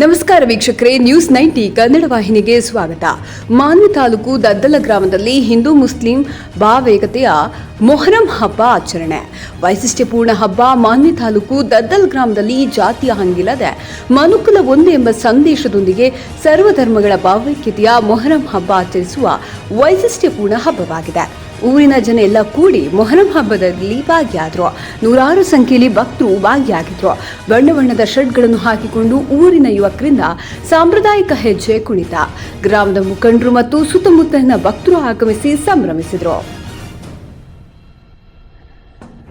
ನಮಸ್ಕಾರ ವೀಕ್ಷಕರೇ news ninety Kannada ವಾಹಿನಿಗೆ ಸ್ವಾಗತ. ಮಾನ್ವಿ ತಾಲೂಕು ದದ್ದಲ ಗ್ರಾಮದಲ್ಲಿ ಹಿಂದೂ ಮುಸ್ಲಿಂ ಭಾವೇಕತೆಯ ಮೊಹರಂ ಹಬ್ಬ ಆಚರಣೆ. ವೈಶಿಷ್ಟ್ಯಪೂರ್ಣ ಹಬ್ಬ ಮಾನ್ಯ ತಾಲೂಕು ದದ್ದಲ್ ಗ್ರಾಮದಲ್ಲಿ ಜಾತಿಯ ಹಂಗಿಲ್ಲದೆ ಮನುಕುಲ ಒಂದು ಎಂಬ ಸಂದೇಶದೊಂದಿಗೆ ಸರ್ವಧರ್ಮಗಳ ಭಾವೈಕ್ಯತೆಯ ಮೊಹರಂ ಹಬ್ಬ ಆಚರಿಸುವ ವೈಶಿಷ್ಟ್ಯಪೂರ್ಣ ಹಬ್ಬವಾಗಿದೆ. ಊರಿನ ಜನ ಎಲ್ಲ ಕೂಡಿ ಮೊಹರಂ ಹಬ್ಬದಲ್ಲಿ ಭಾಗಿಯಾದ್ರು. ನೂರಾರು ಸಂಖ್ಯೆಯಲ್ಲಿ ಭಕ್ತರು ಭಾಗಿಯಾಗಿದ್ರು. ಬಣ್ಣ ಬಣ್ಣದ ಶರ್ಟ್ಗಳನ್ನು ಹಾಕಿಕೊಂಡು ಊರಿನ ಯುವಕರಿಂದ ಸಾಂಪ್ರದಾಯಿಕ ಹೆಜ್ಜೆ ಕುಣಿತ. ಗ್ರಾಮದ ಮುಖಂಡರು ಮತ್ತು ಸುತ್ತಮುತ್ತಲಿನ ಭಕ್ತರು ಆಗಮಿಸಿ ಸಂಭ್ರಮಿಸಿದ್ರು.